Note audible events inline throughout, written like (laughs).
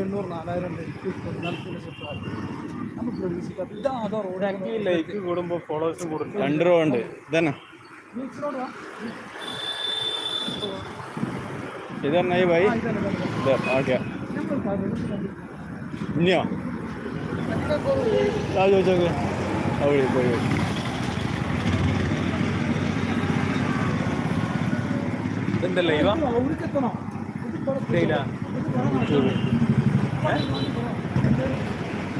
എണ്ണൂറ് നാലായിരം road like കൂടുമ്പോൾ ഫോളോവേഴ്സും കൂടും. രണ്ട് രൂപ ഉണ്ട്. ഇതന്നെ. ഇത് തന്നെ ഈ ബൈ ഓക്കെ. ഇനിയോ? ആ ചോദിച്ചോക്ക് ആ വിളി പോയി ഇതെന്തല്ലേ ഇവ ഇല്ല യൂട്യൂബ് എന്നാണ്ട് ചോദിച്ചോ ഏതിലാ ഇത് യൂട്യൂബ് ഇതെവിടെ അറിയോ യൂട്യൂബ് എവിടെ അറിയോ യൂട്യൂബിലൊക്കെ ഉണ്ടോ ആ പുതിയങ്ങാടി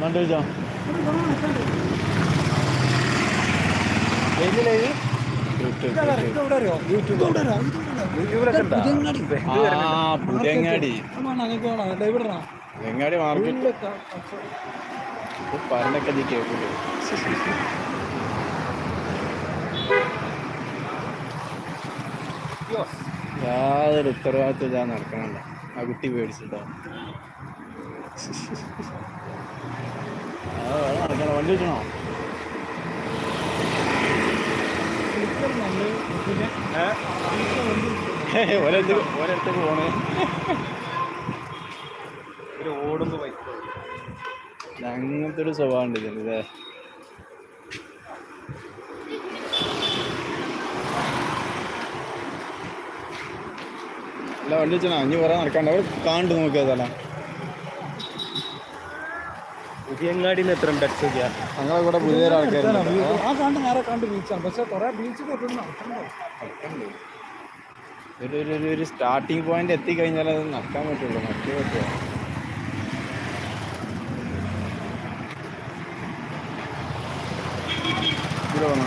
വേണം ഡൈവിഡറാ പുതിയങ്ങാടി. മാർക്കറ്റ്. പറഞ്ഞൊക്കെ നീ കേൾക്കൂലേ? യാതൊരു ഉത്തരവാദിത്വം ഞാൻ നടക്കണല്ല. ആ കുട്ടി പേടിച്ചിട്ടോ? നടക്കണം വണ്ടി വെച്ചണോ ഓരോരുത്തർ ഓരോരുത്തർ പോണേ. ഒരു ഓടുമ്പോ പൈസ അങ്ങനത്തെ ഒരു സ്വഭാവം ഉണ്ട് ഇതിന് അല്ല വണ്ടി വെച്ചാ അഞ്ഞു കുറെ നടക്കാണ്ട്. അവിടെ കാണ്ട് നോക്കിയതല്ല പുതിയങ്ങാടിന്ന് എത്ര ടച്ച് നോക്കിയാ ഞങ്ങളെ കൂടെ പുതിയ ആൾക്കാരുണ്ട്. ആ കണ്ട് നേരെ കണ്ട് ബീച്ചാണ് പക്ഷെ കുറെ ബീച്ച് ഒരു ഒരു- ഒരു സ്റ്റാർട്ടിംഗ് സ്റ്റാർട്ടിങ് പോയിന്റ് എത്തിക്കഴിഞ്ഞാൽ അത് നടക്കാൻ പറ്റുള്ളൂ. മറ്റേ പറ്റുമോ ഇതിൽ പോണോ?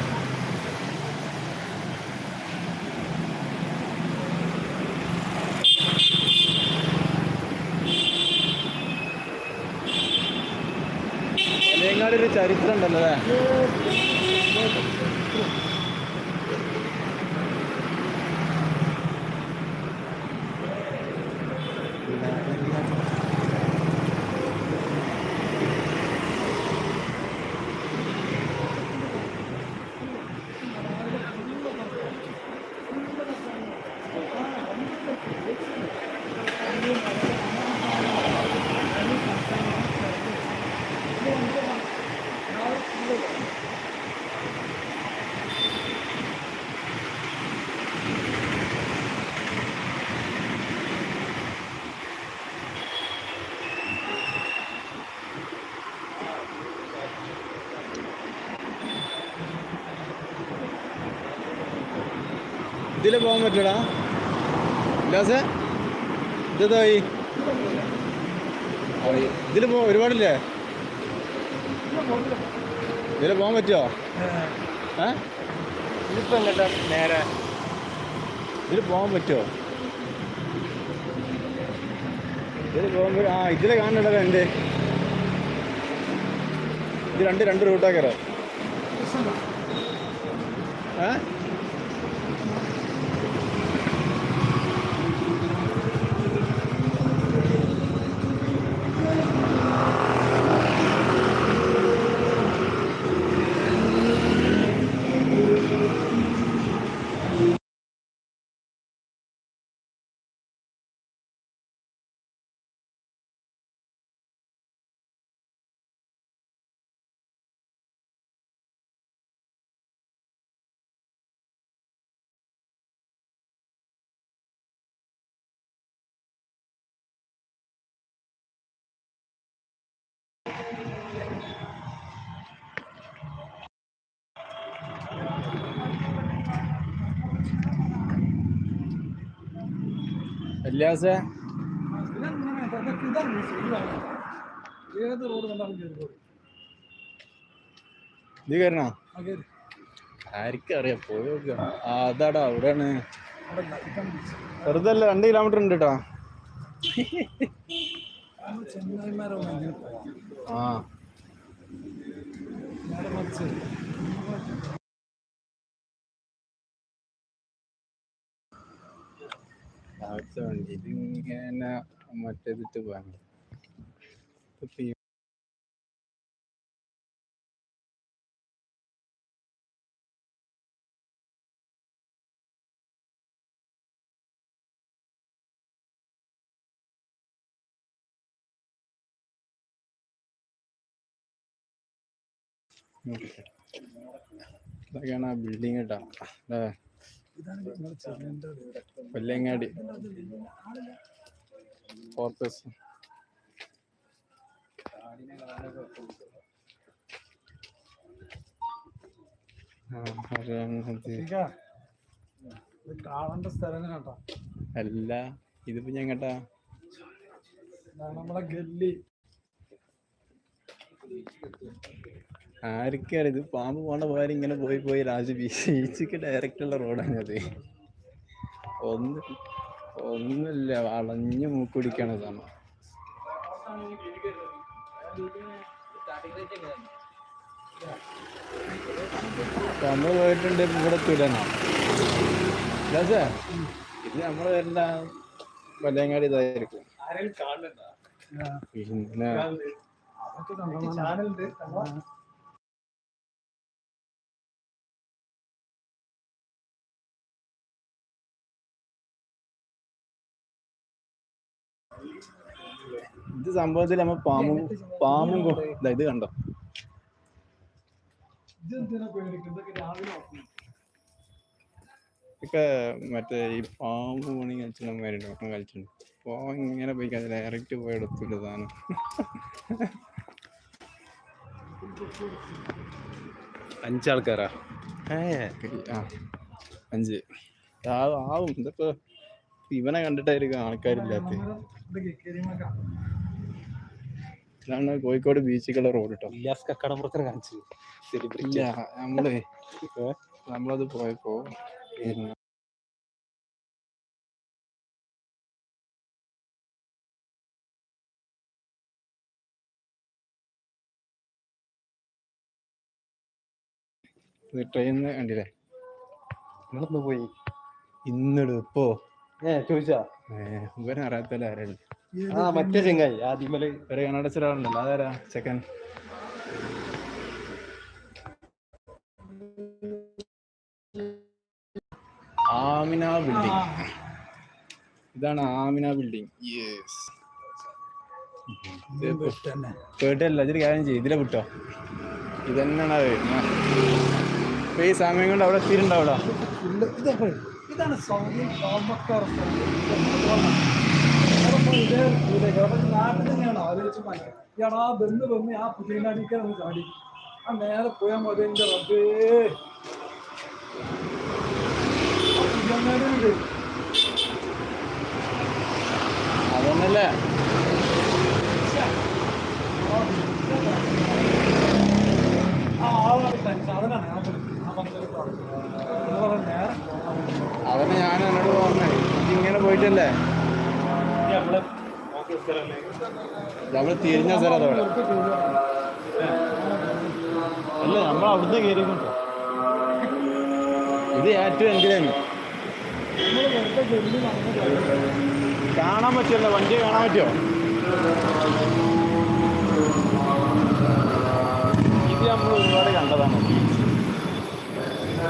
ചരിത്രം ഉണ്ടല്ലോ അല്ലേ? ഇതിൽ പോകാൻ പറ്റൂടാ ഇല്ലാസേ ഇതായി ഇതിൽ പോ ഒരുപാടില്ലേ? ഇതിൽ പോകാൻ പറ്റുമോ ഏ? ഇതിപ്പോ എങ്ങട്ടാ? നേരെ. ഇതിൽ പോകാൻ പറ്റുമോ ഇതിൽ പോകുമ്പോൾ ആ ഇതിൽ കാണണ്ടല്ലോ എന്റെ ഇത് രണ്ട് രണ്ട് റൂട്ടാക്കറോ ഏ? കണ്ടാലും കയറി ഇത് കയറണോ ആ കയറി ആർക്കും അറിയാം പോയി നോക്കുക അതാടാ അവിടെയാണ്. അവിടെ ഇല്ല ചെറുതല്ല രണ്ട് കിലോമീറ്റർ ഉണ്ട് കേട്ടോ ആ. നേരെ ഇതിങ്ങനെ മറ്റേതിട്ട് പോകാൻ ഇപ്പൊ ഇതൊക്കെയാണ് ആ ബിൽഡിങ് കേട്ടോ അല്ലേ? കൊല്ലങ്ങാടി ഫോർട്ടസ്. കാണേണ്ട അല്ല ഇതിപ്പോ ഞങ്ങട്ടാ നമ്മളെ ഗല്ലി. ആർക്കറിയാം ഇത്? പാമ്പ് പോണ പോലെ ഇങ്ങനെ പോയി പോയി രാജു ബീച്ചിക്ക് ഡയറക്റ്റ് ഉള്ള റോഡാണ് അത്. ഒന്ന് ഒന്നുമില്ല വളഞ്ഞു മൂക്കുടിക്കണതാണ് നമ്മൾ പോയിട്ടുണ്ട് ഇവിടെ തുടരണം രാജാ ഇത് നമ്മൾ വരണ്ട വല്ലങ്ങാടി ഇതായിരിക്കും. പിന്നെ. ചാനലുണ്ട്. ഇത് സംഭവത്തിൽ നമ്മ പാമ്പും പാമ്പും ഇത് കണ്ടോ? ഇതൊക്കെ മറ്റേ ഈ പാമ്പ് പണി കളിച്ചിട്ടുണ്ടായിരുന്നു ഡോക്ടർ കളിച്ചിട്ടുണ്ട് പോ ഇങ്ങനെ പോയി കഴിഞ്ഞാൽ ഡയറക്റ്റ് പോയി എടുത്തില്ല സാധനം അഞ്ചാൾക്കാരാ? ആ അഞ്ച്. ആവും. ഇതിപ്പോ ഇവനെ കണ്ടിട്ടായിരിക്കും ആൾക്കാരില്ലാത്ത ഇതാണ് കോഴിക്കോട് ബീച്ചിലുള്ള റോഡ് കേട്ടോ ഇല്ലാസ് കക്കടപ്പുറത്തിന് കാണിച്ചു സെലിബ്രിറ്റി നമ്മൾ (laughs) നമ്മളത് പോയപ്പോ ട്രെയിൻ കണ്ടില്ലേ? നിങ്ങളൊന്ന് പോയി. ഇന്നെടുപ്പോ ഇപ്പോ ചോദിച്ചാ? ഇവരെ അറിയാത്തല്ല ആരാണ്? ആ മറ്റേ ചെങ്ങായി ആദ്യമൽ ഒരു കണ്ണടച്ചൊരാളുണ്ടല്ലോ അതാരാ? ചെക്കൻ. ആമിന ബിൽഡിംഗ്. ഇതാണ് ആമിന ബിൽഡിംഗ്. യെസ് കേട്ടല്ല ഇതൊരു കാര്യം ചെയ്യും. ഇതിലെ വിട്ടോ? ഇതന്നെയാണ് അത് ഇപ്പൊ ഈ സമയം കൊണ്ട് അവിടെ എത്തിയിട്ടുണ്ടാവില്ല ഇതാണ് സൗദി താമസക്കാർ നാട്ടിൽ തന്നെയാണ് ആലോചിച്ച് മനസ്സിലാക്കി ഇയാൾ ആ ബന്ധു വന്ന് ആ പുതിയനാടിക്കാൻ ഒന്ന് ചാടി ആ നേരെ പോയാൽ മതി എന്റെ റബ്ബേ ആ പുതിയങ്ങാടിയിൽ അതന്നല്ലേ ആ ആളാണ് സാധനമാണ് ആ അതന്നെ ഞാൻ എന്നോട് പറഞ്ഞേ ഇങ്ങനെ പോയിട്ടല്ലേ? നമ്മളെ തിരിഞ്ഞ സ്ഥലം അതവിടെ അല്ല നമ്മൾ അവിടുന്ന് കയറിക്കൊണ്ട് ഇത് ഏറ്റവും പോയി. കാണാൻ പറ്റുമല്ലോ വണ്ടി കാണാൻ പറ്റുമോ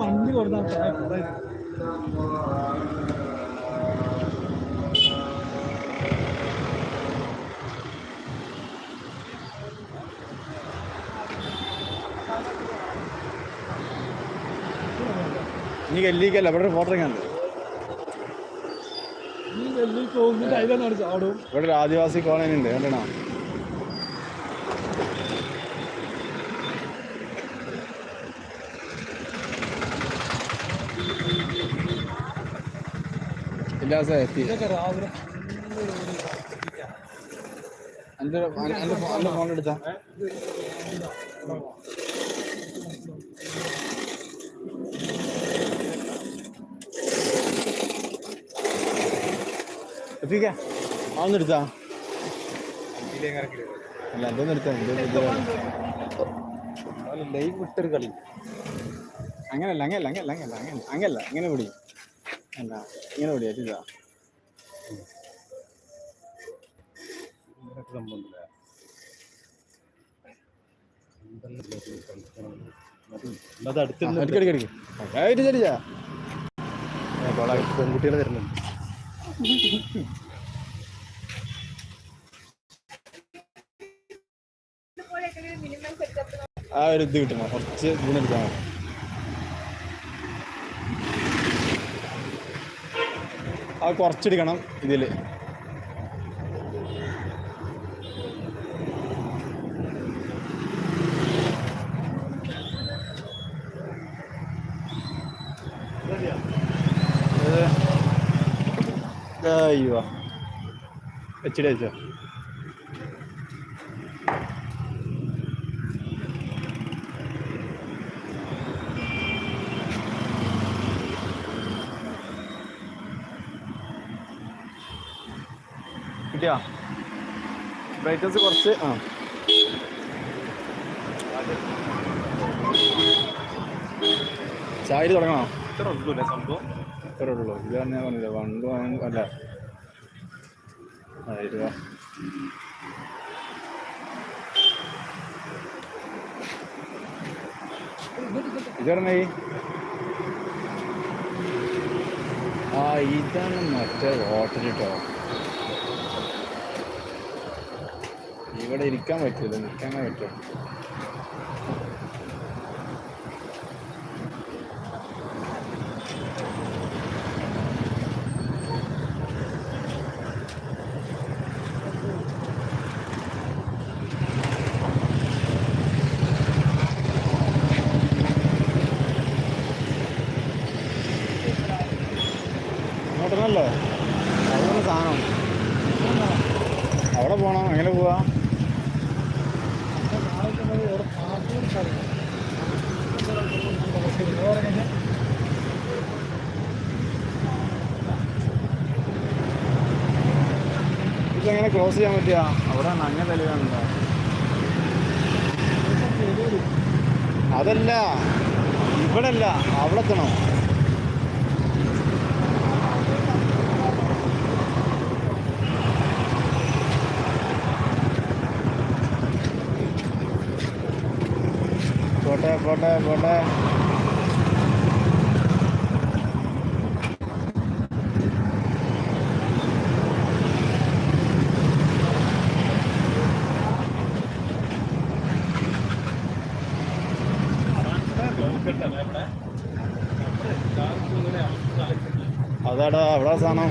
വണ്ടി കൊടുത്താൽ നീ കല്ലിക്കല്ല ഇവിടെ ഫോട്ടോ ചാടും. ഇവിടെ ഒരു ആദിവാസി കോളനി ഉണ്ട് കണ്ടോ ഇല്ല സാർ എത്തി രാവിലെ എന്റെ എന്റെ ഫോൺ എടുത്താ എത്തിക്ക അതൊന്നും എടുത്താ അല്ല എന്തൊന്നും എടുത്താ ലൈവ് വിട്ടൊരു കളി അങ്ങനല്ല അങ്ങനല്ല അങ്ങനല്ല അങ്ങനല്ല അങ്ങനെ അങ്ങനല്ല ഇങ്ങനെ പിടി അല്ല ഇങ്ങനെ വിളിയാ പെൺകുട്ടികൾ വരുന്നുണ്ട്. ആ ഒരു ഇത് കിട്ടണം. കുറച്ച് ഇതിനെടുക്കാൻ അത് കുറച്ചെടുക്കണം ഇതിൽ? അയ്യോ വെച്ചിട്ട് വെച്ചോ കിട്ടിയോ ബ്രൈറ്റ്നസ് കുറച്ച് ആ. ചായ തുടങ്ങണോ? ഇത്ര ഉള്ളൂല്ലേ സംഭവം? ഇത്ര ഉള്ളൂ. ഇത് തന്നെ പറഞ്ഞില്ല പണ്ട് അല്ല. ആ ഇരുപ ഇതെവിടുന്ന ഈ? ആ ഇതാണ് മറ്റേ ഹോട്ടൽ കേട്ടോ ഇവിടെ ഇരിക്കാൻ പറ്റില്ല നിൽക്കാനേ പറ്റും അങ്ങോട്ടല്ലേ അവിടെ സാധനം. അവിടെ പോകണം എങ്ങനെ പോവാ? ഇതെങ്ങനെ ക്ലോസ് ചെയ്യാൻ പറ്റിയ? അവിടെ നഞ്ഞ തെളിവാണല്ലോ അതല്ല ഇവിടെ അല്ല അവിടെ എത്തണം. போட போட അതാടാ എവിടെ സാധനം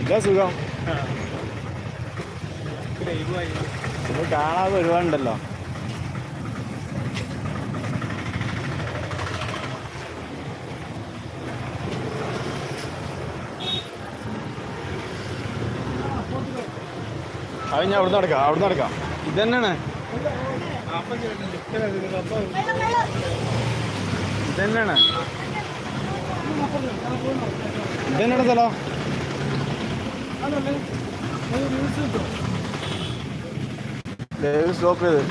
ഇതാ സുഖം? ഇത് കാണാതെ ഒരുപാടുണ്ടല്ലോ. അത് ഞാൻ അവിടെ നടക്കാം അവിടെ നടക്കാം ഇത് തന്നെയാണ് അപ്പം അപ്പം ഇത് തന്നെയാണ് ഇത് തന്നെയാണ് സ്ഥലം സ്റ്റോപ്പ് ചെയ്ത്.